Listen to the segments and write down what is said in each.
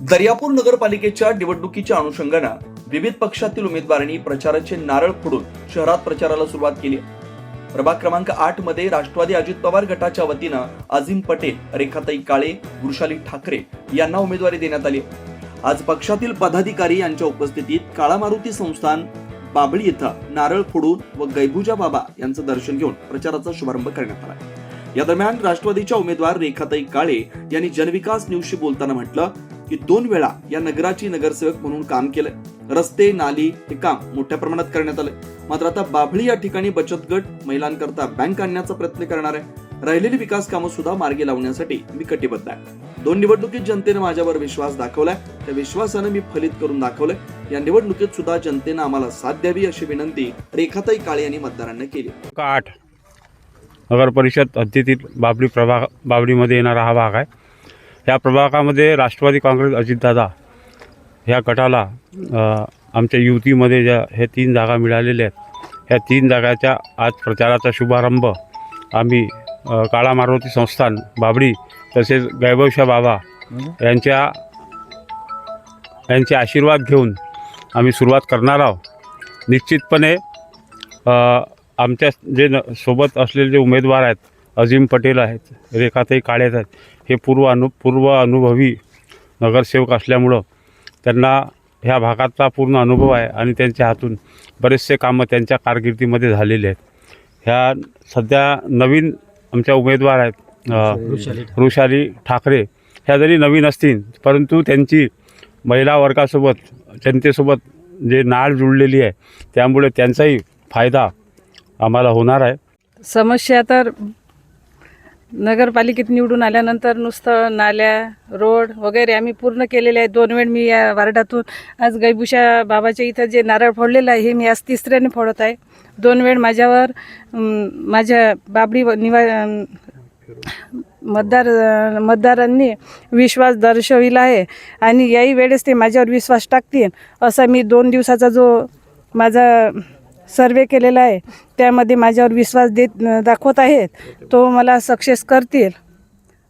दर्यापूर नगरपालिकेच्या निवडणुकीच्या अनुषंगानं विविध पक्षातील उमेदवारांनी प्रचाराचे नारळ फोडून शहरात प्रचाराला सुरुवात केली. प्रभाग क्रमांक आठमध्ये राष्ट्रवादी अजित पवार गटाच्या वतीनं अजिम पटेल रेखाताई काळे वृषाली ठाकरे यांना उमेदवारी देण्यात आली. आज पक्षातील पदाधिकारी यांच्या उपस्थितीत काळा मारुती संस्थान बाबळी इथं नारळ फोडून व गैबुजा बाबा यांचं दर्शन घेऊन प्रचाराचा शुभारंभ करण्यात आला. या दरम्यान राष्ट्रवादीच्या उमेदवार रेखाताई काळे यांनी जनविकास न्यूजशी बोलताना म्हटलं की दोन वेळा या नगराची नगरसेवक म्हणून काम केलंय. रस्ते नाली हे काम मोठ्या प्रमाणात करण्यात आलंय. मात्र आता बाभळी या ठिकाणी बचत गट महिलांकरता बँक आणण्याचा प्रयत्न करणार आहे. राहिलेली विकास कामं सुद्धा मार्गी लावण्यासाठी मी कटिबद्ध आहे. दोन निवडणुकीत जनतेनं माझ्यावर विश्वास दाखवलाय. त्या विश्वासानं मी फलित करून दाखवलंय. या निवडणुकीत सुद्धा जनतेनं आम्हाला साथ द्यावी अशी विनंती रेखाताई काळे यांनी मतदारांना केली. आठ नगर परिषद हद्दीतील बाबरी प्रभाग बाबरीमध्ये येणारा हा भाग आहे. या प्रभागामध्ये राष्ट्रवादी काँग्रेस अजितदादा ह्या गटाला आमच्या युतीमध्ये ज्या हे तीन जागा मिळालेल्या आहेत ह्या तीन जागाच्या आज प्रचाराचा शुभारंभ आम्ही काळा मारुती संस्थान बाबडी तसेच गैभवशा बाबा यांच्या यांचे आशीर्वाद घेऊन आम्ही सुरुवात करणार आहोत. निश्चितपणे आमच्या जे न सोबत असलेले जे उमेदवार आहेत अझीम पटेल आहेत. रेखाताई काळे आहेत. हे पूर्व अनु पूर्व अनुभवी नगरसेवक असल्यामुळं त्यांना ह्या भागाचा पूर्ण अनुभव आहे आणि त्यांच्या हातून बरेचसे कामं त्यांच्या कारकिर्दीमध्ये झालेले आहेत. ह्या सध्या नवीन आमच्या उमेदवार आहेत अ, वृषाली ठाकरे. ह्या जरी नवीन असतील परंतु त्यांची महिला वर्गासोबत जनतेसोबत जे नाळ जुळलेली आहे त्यामुळे त्यांचाही फायदा आम्हाला होणार आहे. समस्या तर नगरपालिकेत निवडून आल्यानंतर नुसतं नाल्या रोड वगैरे आम्ही पूर्ण केलेले आहे दोन वेळ मी या वार्डातून आज गैबुशा बाबाच्या इथं जे नारळ फोडलेलं आहे हे मी आज तिसऱ्याने फोडत आहे. दोन वेळ माझ्यावर माझ्या बाबडी व- निवा मतदार मतदारांनी विश्वास दर्शविला आहे आणि याही वेळेस ते माझ्यावर विश्वास टाकतील असा मी दोन दिवसाचा जो माझा सर्वे केलेला आहे. त्यामध्ये माझ्यावर विश्वास देत दाखवत आहेत. तो मला सक्सेस करतील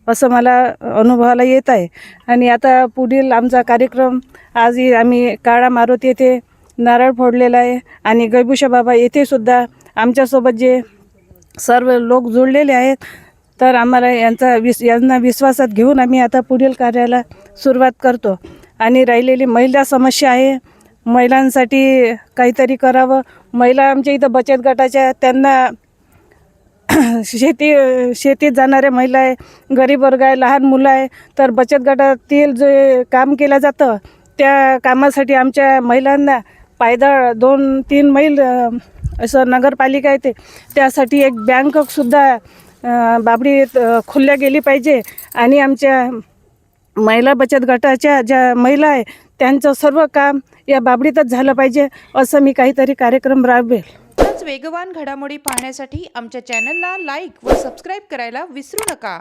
असं मला अनुभवाला येत आहे. आणि आता पुढील आमचा कार्यक्रम आजही आम्ही काळा मारुती येथे नारळ फोडलेला आहे. आणि गैबुशा बाबा येथे सुद्धा आमच्यासोबत जे सर्व लोक जुळलेले आहेत तर आम्हाला यांचा विस यांना विश्वासात घेऊन आम्ही आता पुढील कार्याला सुरुवात करतो. आणि राहिलेली महिला समस्या आहे महिलांसाठी काहीतरी करावं. महिला आमच्या इथं बचत गटाच्या त्यांना शेती शेतीत जाणाऱ्या महिला आहे गरीब वर्ग आहे लहान मुलं आहे. तर बचत गटातील जे काम केलं जातं त्या कामासाठी आमच्या महिलांना पायदळ दोन तीन मैल असं नगरपालिका येते. त्यासाठी एक बँकसुद्धा बाबडी बाबडीत खुलल्या गेली पाहिजे. आणि आमच्या महिला बचत गटाच्या ज्या महिला आहे त्यांचं सर्व काम या बाबडीतच झालं पाहिजे असं मी काहीतरी कार्यक्रम राबवेल. तसंच वेगवान घडामोडी पाहण्यासाठी आमच्या चॅनलला लाईक व सबस्क्राईब करायला विसरू नका.